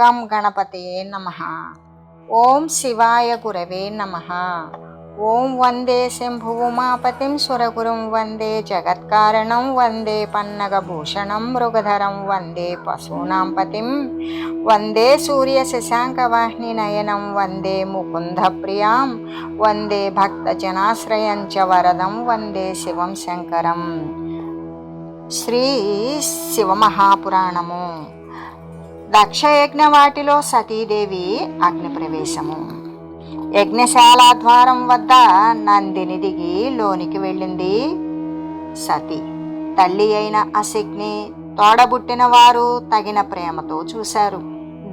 గం గణపతయే నమ. ఓం శివాయ గురవే నమ. ఓం వందే శంభువుమాపతిం సురగురుం వందే జగత్కారణం వందే పన్నగభూషణం మృగధరం వందే పశూనాం పతిం వందే సూర్య శశాంకవాహిని నయనం వందే ముకుంద ప్రియాం వందే భక్తజనాశ్రయం చ వరదం వందే శివం శంకరం. శ్రీ శివమహాపురాణము దక్షయజ్ఞ వాటిలో సతీదేవి అగ్నిప్రవేశము. యజ్ఞశాల ద్వారం వద్ద నందిని దిగి లోనికి వెళ్ళింది సతి. తల్లి అయిన అశక్ని తోడబుట్టిన వారు తగిన ప్రేమతో చూశారు.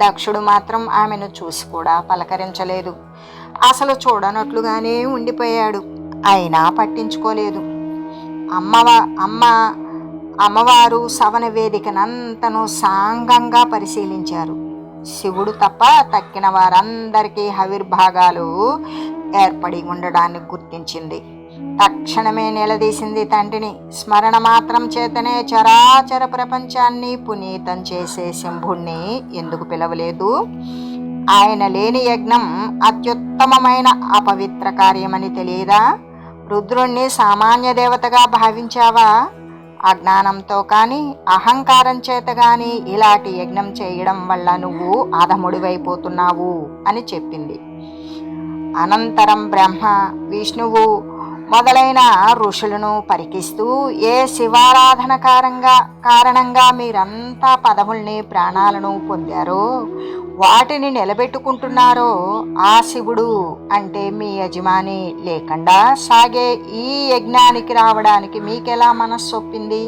దక్షుడు మాత్రం ఆమెను చూసి కూడా పలకరించలేదు. అసలు చూడనట్లుగానే ఉండిపోయాడు. అయినా పట్టించుకోలేదు. అమ్మవ అమ్మ అమ్మవారు సవన వేదికనంతను సాంగంగా పరిశీలించారు. శివుడు తప్ప తక్కిన వారందరికీ హవిర్భాగాలు ఏర్పడి ఉండడాన్ని గుర్తించింది. తక్షణమే నిలదీసింది తండ్రిని. స్మరణ మాత్రం చేతనే చరాచర ప్రపంచాన్ని పునీతం చేసే శంభుణ్ణి ఎందుకు పిలవలేదు? ఆయన లేని యజ్ఞం అత్యుత్తమమైన అపవిత్ర కార్యమని తెలియదా? రుద్రుణ్ణి సామాన్య దేవతగా భావించావా? అజ్ఞానంతో కానీ అహంకారం చేత కానీ ఇలాంటి యజ్ఞం చేయడం వల్ల నువ్వు అధముడివైపోతున్నావు అని చెప్పింది. అనంతరం బ్రహ్మ విష్ణువు మొదలైన ఋషులను పరికిస్తూ ఏ శివారాధన కారంగా కారణంగా మీరంతా పదముల్ని ప్రాణాలను పొందారో వాటిని నిలబెట్టుకుంటున్నారో ఆ శివుడు అంటే మీ యజమాని లేకుండా సాగే ఈ యజ్ఞానికి రావడానికి మీకెలా మనస్సు ఒప్పింది?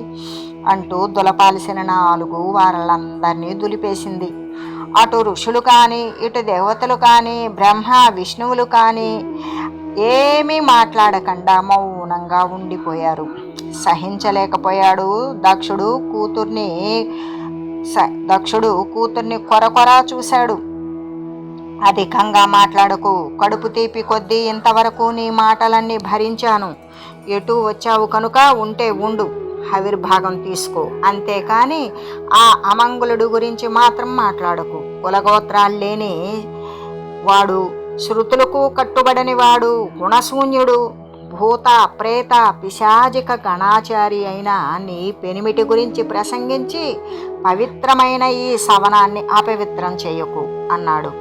అంటూ దులపాల్సిన నాలుగు వారలందరినీ దులిపేసింది. అటు ఋషులు కానీ ఇటు దేవతలు కానీ బ్రహ్మ విష్ణువులు కానీ ఏమీ మాట్లాడకుండా మౌనంగా ఉండిపోయారు. సహించలేకపోయాడు దక్షుడు కూతుర్ని. స దక్షుడు కూతుర్ని కొరకొరా చూశాడు. అధికంగా మాట్లాడకు కడుపు తీపి కొద్దీ ఇంతవరకు నీ మాటలన్నీ భరించాను. ఎటు వచ్చావు కనుక ఉంటే ఉండు ఆవిర్భాగం తీసుకో. అంతేకాని ఆ అమంగులుడు గురించి మాత్రం మాట్లాడకు. కులగోత్రాలు లేని వాడు శృతులకు కట్టుబడని వాడు గుణశూన్యుడు భూత ప్రేత పిశాజిక గణాచారి అయిన నీ పెనిమిటి గురించి ప్రసంగించి పవిత్రమైన ఈ సవనాన్ని అపవిత్రం చేయకు అన్నాడు.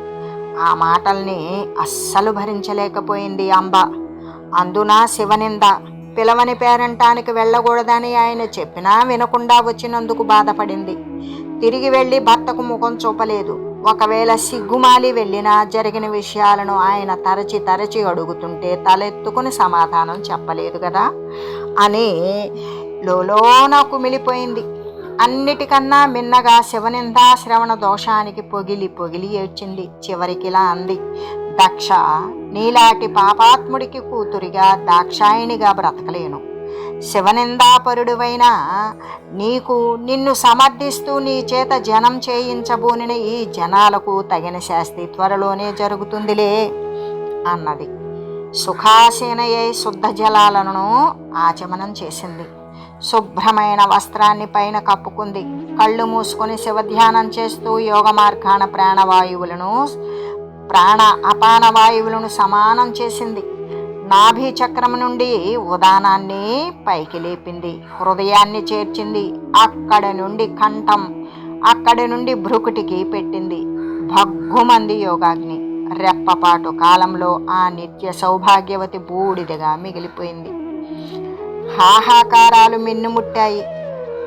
ఆ మాటల్ని అస్సలు భరించలేకపోయింది అంబ. అందున శివనింద పిలవని పేరంటానికి వెళ్ళకూడదని ఆయన చెప్పినా వినకుండా వచ్చినందుకు బాధపడింది. తిరిగి వెళ్ళి భర్తకు ముఖం చూపలేదు. ఒకవేళ సిగ్గుమాలి వెళ్ళినా జరిగిన విషయాలను ఆయన తరచి తరచి అడుగుతుంటే తలెత్తుకుని సమాధానం చెప్పలేదు కదా? అని లోలోన కుమిలిపోయింది. అన్నిటికన్నా మిన్నగా శివనిందా శ్రవణ దోషానికి పొగిలి పొగిలి ఏడ్చింది. చివరికిలా అంది. దక్ష నీలాంటి పాపాత్ముడికి కూతురిగా దాక్షాయినిగా బ్రతకలేను. శివనిందాపరుడువైన నీకు నిన్ను సమర్థిస్తూ నీ చేత జనం చేయించబోనిన ఈ జనాలకు తగిన శాస్తి త్వరలోనే జరుగుతుందిలే అన్నది. సుఖాసీనయై శుద్ధ జలాలను ఆచమనం చేసింది. శుభ్రమైన వస్త్రాన్ని పైన కప్పుకుంది. కళ్ళు మూసుకొని శివధ్యానం చేస్తూ యోగ మార్గాన ప్రాణవాయువులను ప్రాణ అపాన వాయువులను సమానం చేసింది. నాభి చక్రం నుండి ఉదానాన్ని పైకి లేపింది. హృదయాన్ని చేర్చింది. అక్కడ నుండి కంఠం అక్కడి నుండి భ్రుకుటికి పెట్టింది. భగ్గుమంది యోగాగ్ని. రెప్పపాటు కాలంలో ఆ నిత్య సౌభాగ్యవతి బూడిదగా మిగిలిపోయింది. హాహాకారాలు మిన్నుముట్టాయి.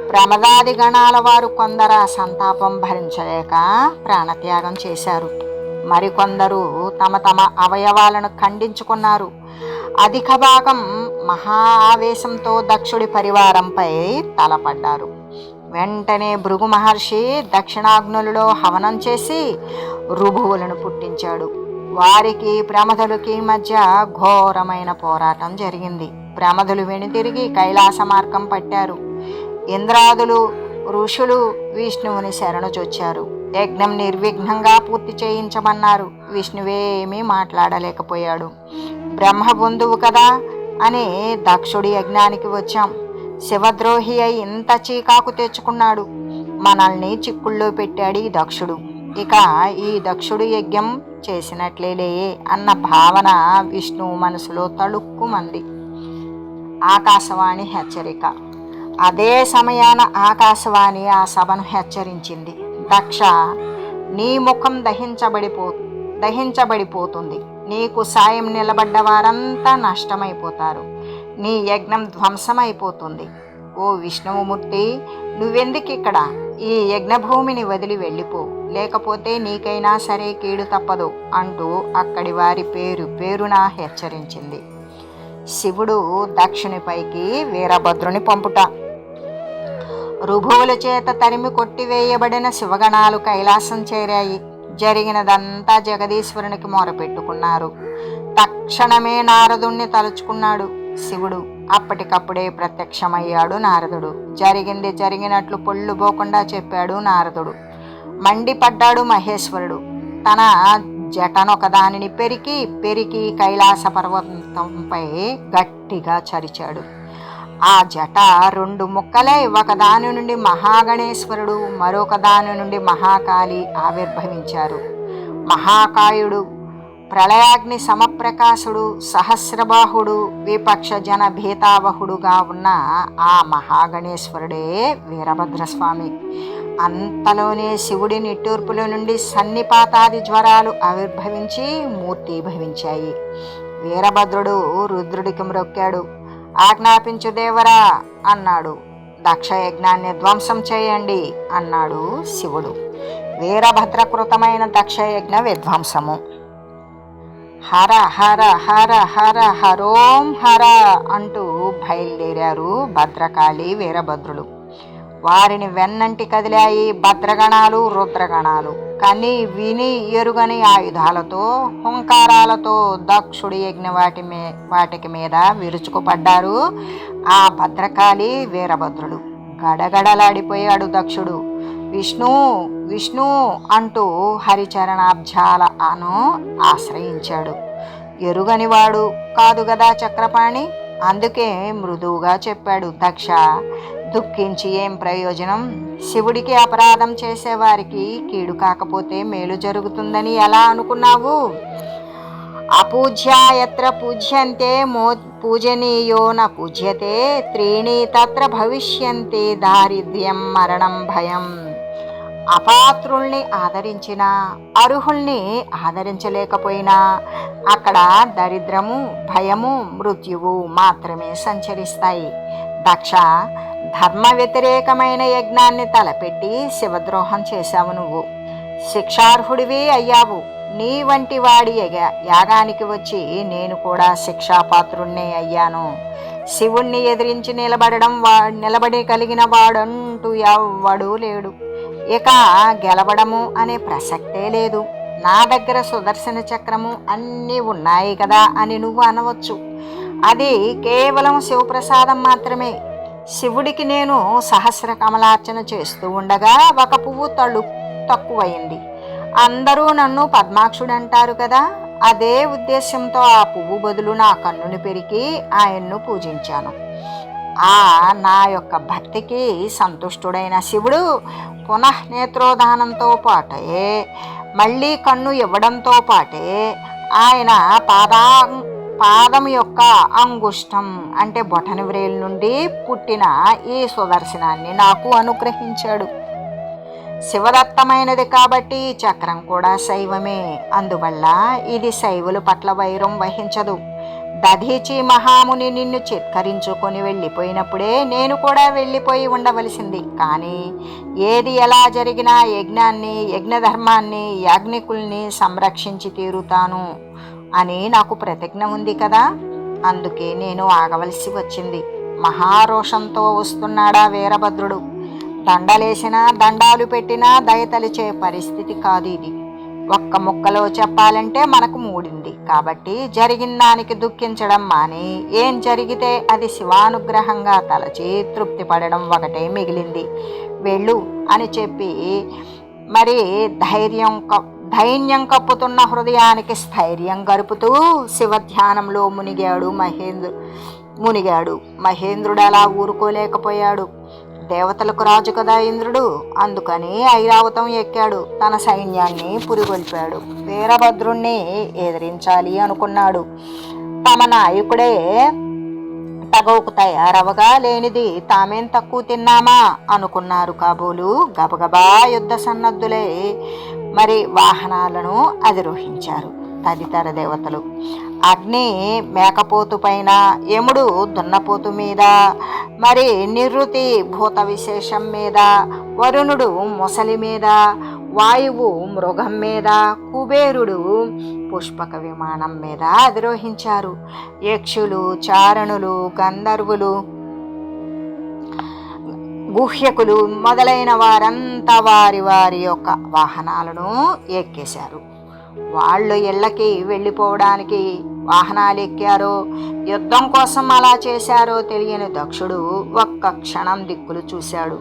ప్రమదాది గణాల వారు కొందరు ఆ సంతాపం భరించలేక ప్రాణత్యాగం చేశారు. మరికొందరు తమ తమ అవయవాలను ఖండించుకున్నారు. అధిక భాగం మహా ఆవేశంతో దక్షుడి పరివారంపై తలపడ్డారు. వెంటనే భృగు మహర్షి దక్షిణాగ్నులలో హవనం చేసి రుభువులను పుట్టించాడు. వారికి ప్రమదులకి మధ్య ఘోరమైన పోరాటం జరిగింది. ప్రమదులు వెనుతిరిగి కైలాస మార్గం పట్టారు. ఇంద్రాదులు ఋషులు విష్ణువుని శరణుచొచ్చారు యజ్ఞం నిర్విఘ్నంగా పూర్తి చేయించమన్నారు. విష్ణువేమీ మాట్లాడలేకపోయాడు. బ్రహ్మ బంధువు కదా అని దక్షుడి యజ్ఞానికి వచ్చాం. శివద్రోహి అయి ఇంత చీకాకు తెచ్చుకున్నాడు. మనల్ని చిక్కుల్లో పెట్టాడు ఈ దక్షుడు. ఇక ఈ దక్షుడు యజ్ఞం చేసినట్లేలే అన్న భావన విష్ణువు మనసులో తళుక్కుమంది. ఆకాశవాణి హెచ్చరిక. అదే సమయాన ఆకాశవాణి ఆ సభను హెచ్చరించింది. దక్ష నీ ముఖం దహించబడిపో దహించబడిపోతుంది. నీకు సాయం నిలబడ్డ వారంతా నష్టమైపోతారు. నీ యజ్ఞం ధ్వంసమైపోతుంది. ఓ విష్ణువుమూర్తి నువ్వెందుకు ఇక్కడ ఈ యజ్ఞభూమిని వదిలి వెళ్ళిపో. లేకపోతే నీకైనా సరే కీడు తప్పదు అంటూ అక్కడి వారి పేరు పేరున హెచ్చరించింది. శివుడు దక్షిణిపైకి వీరభద్రుని పంపుట. రుభువుల చేత తరిమి కొట్టివేయబడిన శివగణాలు కైలాసం చేరాయి. జరిగినదంతా జగదీశ్వరునికి మొరపెట్టుకున్నారు. తక్షణమే నారదుణ్ణి తలుచుకున్నాడు శివుడు. అప్పటికప్పుడే ప్రత్యక్షమయ్యాడు నారదుడు. జరిగింది జరిగినట్లు పొళ్ళు పోకుండా చెప్పాడు నారదుడు. మండిపడ్డాడు మహేశ్వరుడు. తన జటనొకదానిని పెరికి పెరికి కైలాస పర్వతంపై గట్టిగా చరిచాడు. ఆ జట రెండు ముక్కలై. ఒకదాని నుండి మహాగణేశ్వరుడు మరొక దాని నుండి మహాకాళి ఆవిర్భవించారు. మహాకాయుడు ప్రళయాగ్ని సమప్రకాశుడు సహస్రబాహుడు విపక్ష జన భీతావహుడుగా ఉన్న ఆ మహాగణేశ్వరుడే వీరభద్రస్వామి. అంతలోనే శివుడి నిట్టూర్పుల నుండి సన్నిపాతాది జ్వరాలు ఆవిర్భవించి మూర్తిభవించాయి వీరభద్రుడు రుద్రుడికి మ్రొక్కాడు. ఆజ్ఞాపించు దేవరా అన్నాడు. దక్షయజ్ఞాన్ని ధ్వంసం చేయండి అన్నాడు శివుడు. వీరభద్రకృతమైన దక్షయజ్ఞ విధ్వంసము. హర హర హర హర హరోం హర అంటూ బయలుదేరారు భద్రకాళి వీరభద్రులు. వారిని వెన్నంటి కదిలాయి భద్రగణాలు రుద్రగణాలు. కని విని ఎరుగని ఆయుధాలతో హుంకారాలతో దక్షుడి యజ్ఞ వాటి మీ వాటికి మీద విరుచుకుపడ్డారు ఆ భద్రకాళి వీరభద్రుడు. గడగడలాడిపోయాడు దక్షుడు. విష్ణు విష్ణు అంటూ హరిచరణాబ్జాల అను ఆశ్రయించాడు. ఎరుగనివాడు కాదు గదా చక్రపాణి? అందుకే మృదువుగా చెప్పాడు దక్ష దుఃఖించి ఏం ప్రయోజనం? శివుడికి అపరాధం చేసేవారికి కీడు కాకపోతే మేలు జరుగుతుందని ఎలా అనుకున్నావు? అపూజ్యాయత్ర పూజ్యంతే మో పూజనీయో న పూజ్యతే త్రీణి తత్ర భవిష్యంతే దారిద్ర్యం మరణం భయం. అపాత్రుల్ని ఆదరించిన అర్హుల్ని ఆదరించలేకపోయినా అక్కడ దరిద్రము భయము మృత్యువు మాత్రమే సంచరిస్తాయి. దక్ష ధర్మ వ్యతిరేకమైన యజ్ఞాన్ని తలపెట్టి శివద్రోహం చేశావు నువ్వు. శిక్షార్హుడివి అయ్యావు. నీ వంటి వాడి యాగానికి వచ్చి నేను కూడా శిక్షాపాత్రుణ్ణే అయ్యాను. శివుణ్ణి ఎదిరించి నిలబడడం వా నిలబడి కలిగిన వాడంటూ ఎవ్వడూ లేడు. ఇక గెలవడము అనే ప్రసక్తే లేదు. నా దగ్గర సుదర్శన చక్రము అన్నీ ఉన్నాయి కదా అని నువ్వు అనవచ్చు. అది కేవలం శివప్రసాదం మాత్రమే. శివుడికి నేను సహస్ర కమలార్చన చేస్తూ ఉండగా ఒక పువ్వు తళ్ళు తక్కువైంది. అందరూ నన్ను పద్మాక్షుడు అంటారు కదా? అదే ఉద్దేశంతో ఆ పువ్వు బదులు నా కన్నుని పెరిగి ఆయన్ను పూజించాను. ఆ నా యొక్క భక్తికి సంతుష్టుడైన శివుడు పునః నేత్రోదానంతో పాటే మళ్ళీ కన్ను ఇవ్వడంతో పాటే ఆయన పాదా పాదం యొక్క అంగుష్టం అంటే బొటని వ్రేలు నుండి పుట్టిన ఈ సుదర్శనాన్ని నాకు అనుగ్రహించాడు. శివదత్తమైనది కాబట్టి చక్రం కూడా శైవమే. అందువల్ల ఇది శైవుల పట్ల వైరం వహించదు. దధీచి మహాముని నిన్ను చిత్కరించుకొని వెళ్ళిపోయినప్పుడే నేను కూడా వెళ్ళిపోయి ఉండవలసింది. కానీ ఏది ఎలా జరిగినా యజ్ఞాన్ని యజ్ఞధర్మాన్ని యాజ్ఞికుల్ని సంరక్షించి తీరుతాను. అని నాకు ప్రతిజ్ఞ ఉంది కదా. అందుకే నేను ఆగవలసి వచ్చింది. మహారోషంతో వస్తున్నాడా వీరభద్రుడు. దండలేసినా దండాలు పెట్టినా దయతలిచే పరిస్థితి కాదు ఇది. ఒక్క ముక్కలో చెప్పాలంటే మనకు మూడింది. కాబట్టి జరిగిన దానికి దుఃఖించడం మాని. ఏం జరిగితే అది శివానుగ్రహంగా తలచి తృప్తి పడడం ఒకటే మిగిలింది. వెళ్ళు అని చెప్పి మరి ధైర్యం దైన్యం కప్పుతున్న హృదయానికి స్థైర్యం గరుపుతూ శివధ్యానంలో మునిగాడు మహేంద్రు మునిగాడు. మహేంద్రుడు అలా ఊరుకోలేకపోయాడు. దేవతలకు రాజు కదా ఇంద్రుడు. అందుకని ఐరావతం ఎక్కాడు. తన సైన్యాన్ని పురిగొల్పాడు. వీరభద్రుణ్ణి ఎదిరించాలి అనుకున్నాడు. తమ నాయకుడే తగవుకు తయారవగా లేనిది తామేం తక్కువ తిన్నామా? అనుకున్నారు కాబోలు గబగబా యుద్ధ సన్నద్ధులై. మరి వాహనాలను అధిరోహించారు తదితర దేవతలు. అగ్ని మేకపోతు పైన యముడు దున్నపోతు మీద మరి నిరుతి భూత విశేషం మీద వరుణుడు ముసలి మీద వాయువు మృగం మీద కుబేరుడు పుష్పక విమానం మీద అధిరోహించారు. యక్షులు చారణులు గంధర్వులు గుహ్యకులు మొదలైన వారంతా వారి వారి యొక్క వాహనాలను ఎక్కేశారు. వాళ్ళు ఇళ్ళకి వెళ్ళిపోవడానికి వాహనాలు ఎక్కారో యుద్ధం కోసం అలా చేశారో తెలియని దక్షుడు ఒక్క క్షణం దిక్కులు చూశాడు.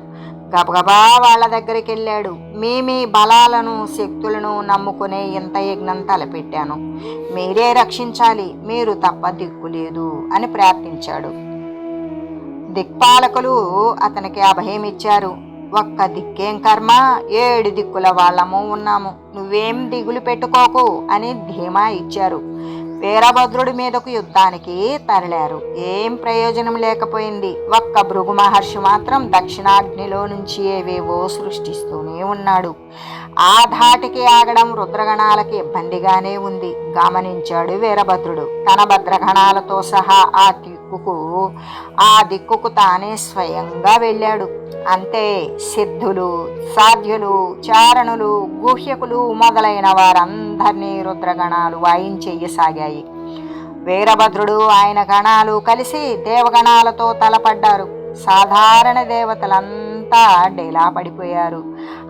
గబగబా వాళ్ళ దగ్గరికి వెళ్ళాడు మేమే బలాలను శక్తులను నమ్ముకునే ఇంత యజ్ఞం తలపెట్టాను. మీరే రక్షించాలి మీరు తప్ప దిక్కు లేదు అని ప్రార్థించాడు. దిక్పాలకులు అతనికి అభయం ఇచ్చారు ఒక్క దిక్కేం కర్మ ఏడు దిక్కుల వాళ్ళము ఉన్నాము. నువ్వేం దిగులు పెట్టుకోకు అని ధీమా ఇచ్చారు. వీరభద్రుడి మీదకు యుద్ధానికి తరలారు. ఏం ప్రయోజనం లేకపోయింది. ఒక్క భృగు మహర్షి మాత్రం దక్షిణాగ్నిలో నుంచి ఏవేవో సృష్టిస్తూనే ఉన్నాడు. ఆ ధాటికి ఆగడం రుద్రగణాలకి ఇబ్బందిగానే ఉంది. గమనించాడు వీరభద్రుడు. తన భద్రగణాలతో సహా ఆ దిక్కుకు ఆ దిక్కుకు తానే స్వయంగా వెళ్ళాడు. అంతే సిద్ధులు సాధ్యులు చారణులు గుహ్యకులు మొదలైన వారందరినీ రుద్రగణాలు వాయించెయ్యసాగాయి వీరభద్రుడు ఆయన గణాలు కలిసి దేవగణాలతో తలపడ్డారు. సాధారణ దేవతలంతా డేలా పడిపోయారు.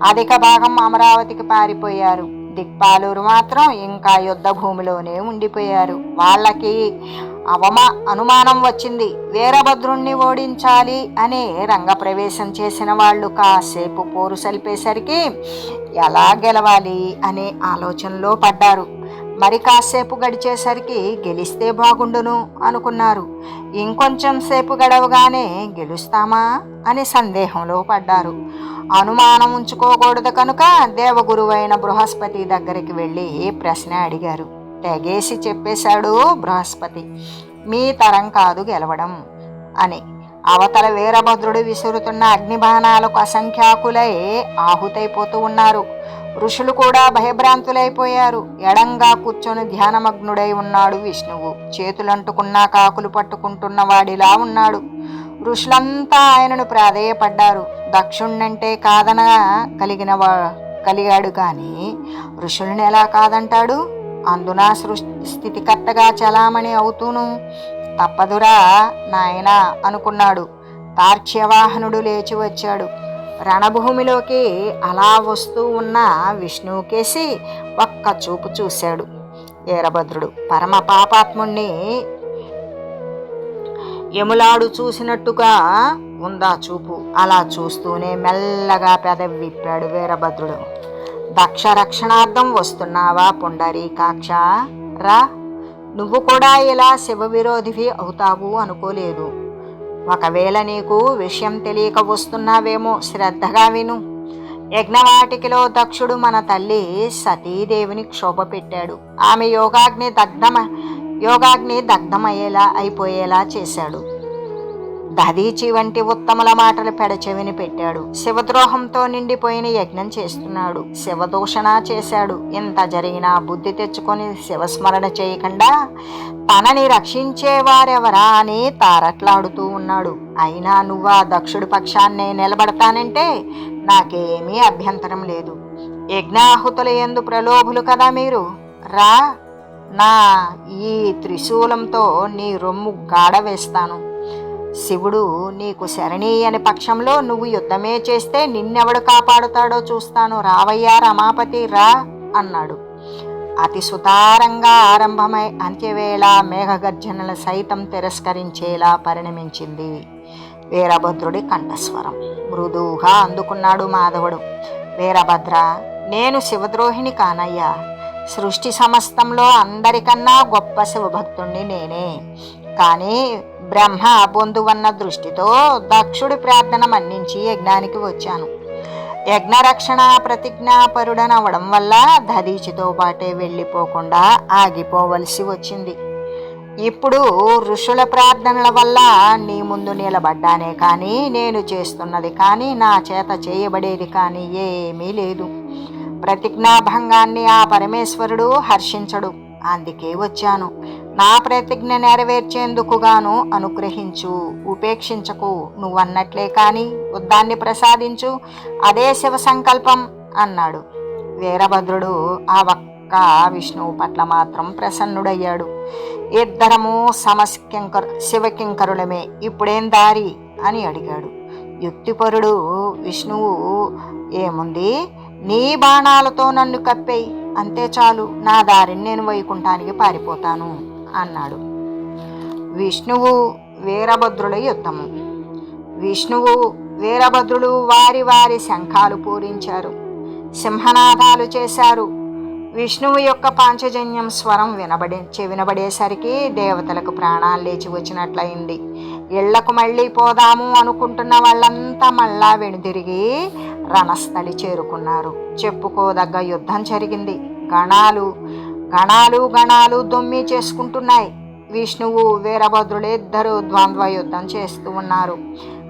అధిక భాగం అమరావతికి పారిపోయారు. దిక్పాలూరు మాత్రం ఇంకా యుద్ధ భూమిలోనే ఉండిపోయారు. వాళ్ళకి అవమా అనుమానం వచ్చింది. వీరభద్రుణ్ణి ఓడించాలి అని రంగప్రవేశం చేసిన వాళ్ళు కాసేపు పోరు సలిపేసరికి ఎలా గెలవాలి అనే ఆలోచనలో పడ్డారు. మరి కాసేపు గడిచేసరికి గెలిస్తే బాగుండును అనుకున్నారు. ఇంకొంచెం సేపు గడవగానే గెలుస్తామా అని సందేహంలో పడ్డారు. అనుమానం ఉంచుకోకూడదు కనుక దేవగురువైన బృహస్పతి దగ్గరికి వెళ్ళి ప్రశ్న అడిగారు. తెగేసి చెప్పేశాడు బృహస్పతి. మీ తరం కాదు గెలవడం అని. అవతల వీరభద్రుడు విసురుతున్న అగ్నిబాణాలకు అసంఖ్యాకులై ఆహుతైపోతూ ఉన్నారు. ఋషులు కూడా భయభ్రాంతులైపోయారు. ఎడంగా కూర్చొని ధ్యానమగ్నుడై ఉన్నాడు విష్ణువు. చేతులంటుకున్న కాకులు పట్టుకుంటున్న వాడిలా ఉన్నాడు. ఋషులంతా ఆయనను ప్రాధేయపడ్డారు. దక్షుణ్ణంటే కాదన కలిగిన వా కలిగాడు కానీ ఋషుల్ని ఎలా కాదంటాడు? అందున సృష్టి స్థితికర్తగా చలామణి అవుతూను? తప్పదురా నాయనా అనుకున్నాడు. తార్క్ష్యవాహనుడు లేచి వచ్చాడు. రణభూమిలోకి అలా వస్తూ ఉన్న విష్ణువుకేసి ఒక్క చూపు చూశాడు. వీరభద్రుడు పరమ పాపాత్ముణ్ణి యములాడు చూసినట్టుగా ఉందా చూపు? అలా చూస్తూనే మెల్లగా పెదవి విప్పాడు వీరభద్రుడు. దక్ష రక్షణార్థం వస్తున్నావా పుండరీకాక్ష రా. నువ్వు కూడా ఇలా శివ విరోధివి అవుతావు అనుకోలేదు. ఒకవేళ నీకు విషయం తెలియక వస్తున్నావేమో శ్రద్ధగా విను. యజ్ఞవాటికిలో దక్షుడు మన తల్లి సతీదేవిని క్షోభ పెట్టాడు ఆమె యోగాగ్ని దగ్ధమ యోగాగ్ని దగ్ధమయ్యేలా అయిపోయేలా చేశాడు. దదీచి వంటి ఉత్తముల మాటలు పెడచెవిని పెట్టాడు. శివద్రోహంతో నిండిపోయిన యజ్ఞం చేస్తున్నాడు. శివదూషణ చేశాడు. ఇంత జరిగినా బుద్ధి తెచ్చుకొని శివస్మరణ చేయకుండా తనని రక్షించేవారెవరా అని తారట్లాడుతూ ఉన్నాడు. అయినా నువ్వా దక్షుడి పక్షాన్నే నిలబడతానంటే నాకేమీ అభ్యంతరం లేదు. యజ్ఞాహుతుల ఎందు ప్రలోభులు కదా మీరు? రా నా ఈ త్రిశూలంతో నీ రొమ్ము గాడ వేస్తాను శివుడు నీకు శరణి అనే పక్షంలో నువ్వు యుద్ధమే చేస్తే నిన్నెవడు కాపాడుతాడో చూస్తాను. రావయ్యా రమాపతి రా అన్నాడు. అతి సుతారంగా ఆరంభమై అంత్యవేళ మేఘగర్జనల సైతం తిరస్కరించేలా పరిణమించింది వీరభద్రుడి కంఠస్వరం. మృదువుగా అందుకున్నాడు మాధవుడు. వీరభద్ర నేను శివద్రోహిణి కానయ్యా. సృష్టి సమస్తంలో అందరికన్నా గొప్ప శివభక్తుణ్ణి నేనే. కానీ బ్రహ్మ బొందువన్న దృష్టితో దక్షుడి ప్రార్థన మన్నించి యజ్ఞానికి వచ్చాను. యజ్ఞరక్షణ ప్రతిజ్ఞాపరుడనవడం వల్ల ధరీచితో పాటే వెళ్ళిపోకుండా ఆగిపోవలసి వచ్చింది. ఇప్పుడు ఋషుల ప్రార్థనల వల్ల నీ ముందు నిలబడ్డానే కానీ నేను చేస్తున్నది కానీ నా చేత చేయబడేది కానీ ఏమీ లేదు. ప్రతిజ్ఞాభంగాన్ని ఆ పరమేశ్వరుడు హర్షించడు. అందుకే వచ్చాను. నా ప్రతిజ్ఞ నెరవేర్చేందుకుగాను అనుగ్రహించు. ఉపేక్షించకు. నువ్వన్నట్లే కానీ ఉద్దాన్ని ప్రసాదించు. అదే శివ సంకల్పం అన్నాడు. వీరభద్రుడు ఆ ఒక్క విష్ణువు పట్ల మాత్రం ప్రసన్నుడయ్యాడు. ఇద్దరము సమస్కింకరు శివకింకరులమే. ఇప్పుడేం దారి? అని అడిగాడు. యుక్తిపరుడు విష్ణువు ఏముంది? నీ బాణాలతో నన్ను కప్పేయి. అంతే చాలు. నా దారిని నేను వైకుంఠానికి పారిపోతాను. అన్నాడు. విష్ణువు వీరభద్రుల యుద్ధము. విష్ణువు వీరభద్రులు వారి వారి శంఖాలు పూరించారు. సింహనాదాలు చేశారు. విష్ణువు యొక్క పాంచజన్యం స్వరం వినబడే వినబడేసరికి దేవతలకు ప్రాణాలు లేచి వచ్చినట్లయింది. ఇళ్ళకు మళ్ళీ పోదాము అనుకుంటున్న వాళ్ళంతా మళ్ళా వెనుదిరిగి రణస్థలి చేరుకున్నారు. చెప్పుకోదగ్గ యుద్ధం జరిగింది. గణాలు గణాలు గణాలు దొమ్మి చేసుకుంటున్నాయి. విష్ణువు వీరభద్రుడు ఇద్దరు ద్వంద్వ యుద్ధం చేస్తూ ఉన్నారు.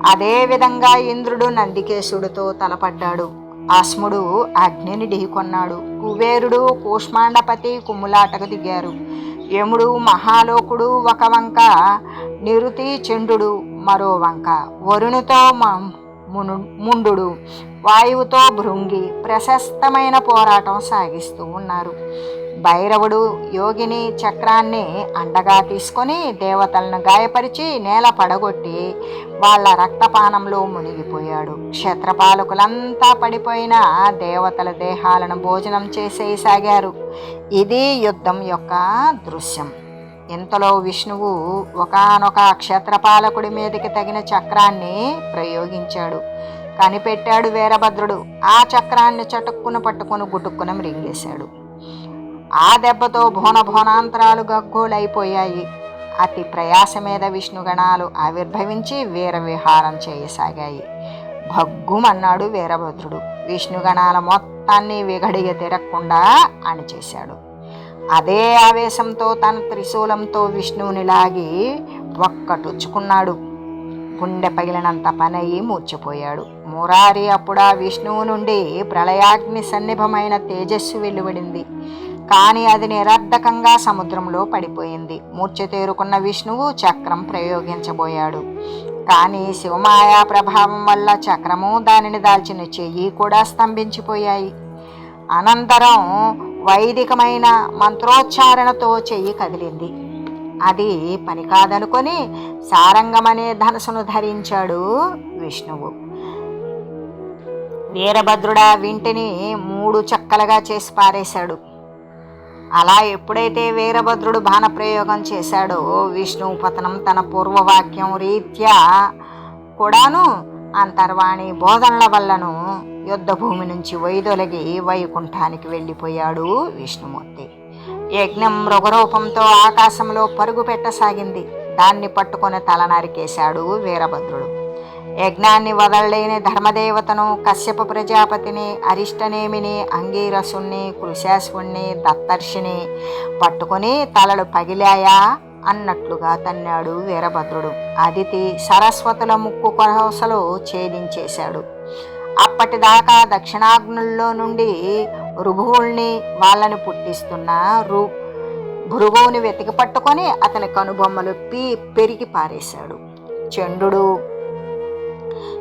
అదే విధంగా ఇంద్రుడు నందికేశుడితో తలపడ్డాడు. అస్ముడు అగ్నిని ఢీకొన్నాడు. కుబేరుడు కూష్మాండపతి కుమ్ములాటకు దిగారు. యముడు మహాలోకుడు ఒక వంక. నిరుతి చండు మరో వంక. వరుణుతో మును ముండు వాయువుతో భృంగి ప్రశస్తమైన పోరాటం సాగిస్తూ ఉన్నారు. భైరవుడు యోగిని చక్రాన్ని అండగా తీసుకొని దేవతలను గాయపరిచి నేల పడగొట్టి వాళ్ళ రక్తపానంలో మునిగిపోయాడు. క్షత్రపాలకులంతా పడిపోయిన దేవతల దేహాలను భోజనం చేసేయసాగారు ఇది యుద్ధం యొక్క దృశ్యం. ఇంతలో విష్ణువు ఒకనొక క్షేత్రపాలకుడి మీదకి తగిన చక్రాన్ని ప్రయోగించాడు. కనిపెట్టాడు వీరభద్రుడు. ఆ చక్రాన్ని చటుక్కున పట్టుకుని గుటుక్కున మృంగేశాడు. ఆ దెబ్బతో భోన భోనాంతరాలు గగ్గోలైపోయాయి. అతి ప్రయాస మీద విష్ణుగణాలు ఆవిర్భవించి వీర విహారం చేయసాగాయి. భగ్గుమన్నాడు వీరభద్రుడు. విష్ణుగణాల మొత్తాన్ని విగడిగ తిరగకుండా అణిచేశాడు. అదే ఆవేశంతో తన త్రిశూలంతో విష్ణువుని లాగి ఒక్కటుచ్చుకున్నాడు. గుండె పగిలినంత పనయి మూర్చిపోయాడు. మురారి అప్పుడా విష్ణువు నుండి ప్రళయాగ్ని సన్నిభమైన తేజస్సు వెలువడింది. కానీ అది నిరర్ధకంగా సముద్రంలో పడిపోయింది. మూర్ఛ తేరుకున్న విష్ణువు చక్రం ప్రయోగించబోయాడు. కానీ శివమాయా ప్రభావం వల్ల చక్రము దానిని దాల్చిన చెయ్యి కూడా స్తంభించిపోయాయి. అనంతరం వైదికమైన మంత్రోచ్చారణతో చెయ్యి కదిలింది. అది పని కాదనుకొని సారంగమనే ధనసును ధరించాడు విష్ణువు. వీరభద్రుడ వింటిని మూడు చక్కలుగా చేసి పారేశాడు. అలా ఎప్పుడైతే వీరభద్రుడు బాణప్రయోగం చేశాడో విష్ణువు పతనం తన పూర్వవాక్యం రీత్యా కూడాను అంతర్వాణి బోధనల వల్లను యుద్ధభూమి నుంచి వైదొలగి వైకుంఠానికి వెళ్ళిపోయాడు విష్ణుమూర్తి. యజ్ఞం మృగరూపంతో ఆకాశంలో పరుగు పెట్టసాగింది. దాన్ని పట్టుకొని తల నరికేశాడు వీరభద్రుడు. యజ్ఞాన్ని వదలలేని ధర్మదేవతను కశ్యప ప్రజాపతిని అరిష్టనేమిని అంగీరసుణ్ణి కృశాశ్వుణ్ణి దత్తర్షిని పట్టుకొని తలలు పగిలాయా అన్నట్లుగా తన్నాడు వీరభద్రుడు. అదితి సరస్వతుల ముక్కు కొరసలు ఛేదించేశాడు. అప్పటిదాకా దక్షిణాగ్నుల్లో నుండి రుభువుల్ని వాళ్ళని పుట్టిస్తున్న రు భృగువుని వెతికి పట్టుకొని అతని కనుబొమ్మలు పీ పెరిగి పారేశాడు. చండు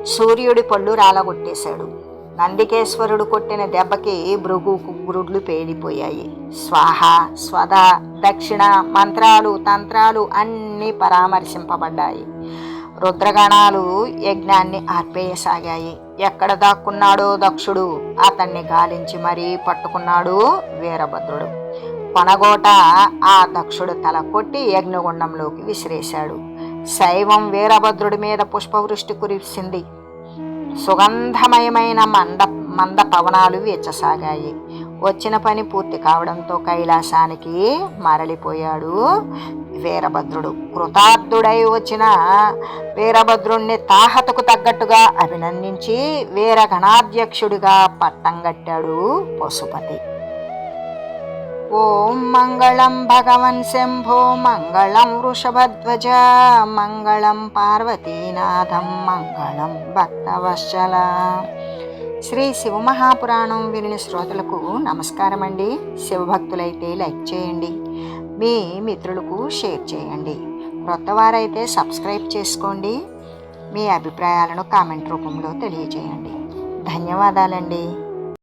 సూర్యుడి పళ్ళు రాలగొట్టేశాడు. నందికేశ్వరుడు కొట్టిన దెబ్బకి భృగుకు గురుడ్లు పేలిపోయాయి. స్వాహ స్వద దక్షిణ మంత్రాలు తంత్రాలు అన్నీ పరామర్శింపబడ్డాయి. రుద్రగణాలు యజ్ఞాన్ని ఆర్పేయసాగాయి. ఎక్కడ దాక్కున్నాడో దక్షుడు అతన్ని గాలించి మరీ పట్టుకున్నాడు వీరభద్రుడు. కొనగోట ఆ దక్షుడు తల కొట్టి యజ్ఞగుండంలోకి విసిరేశాడు. శైవం వీరభద్రుడి మీద పుష్పవృష్టి కురిసింది. సుగంధమయమైన మంద మంద పవనాలు వీచసాగాయి. వచ్చిన పని పూర్తి కావడంతో కైలాసానికి మరలిపోయాడు వీరభద్రుడు. కృతార్థుడై వచ్చిన వీరభద్రుణ్ణి తాహతకు తగ్గట్టుగా అభినందించి వీరగణాధ్యక్షుడిగా పట్టం కట్టాడు పశుపతి. ఓం మంగళం భగవన్ శంభో మంగళం వృషభధ్వజ మంగళం పార్వతీనాథం మంగళం భక్తవత్సల శ్రీ శివమహాపురాణం విని శ్రోతలకు నమస్కారం అండి శివభక్తులైతే లైక్ చేయండి. మీ మిత్రులకు షేర్ చేయండి. క్రొత్తవారైతే సబ్స్క్రైబ్ చేసుకోండి. మీ అభిప్రాయాలను కామెంట్ రూపంలో తెలియజేయండి. ధన్యవాదాలండి.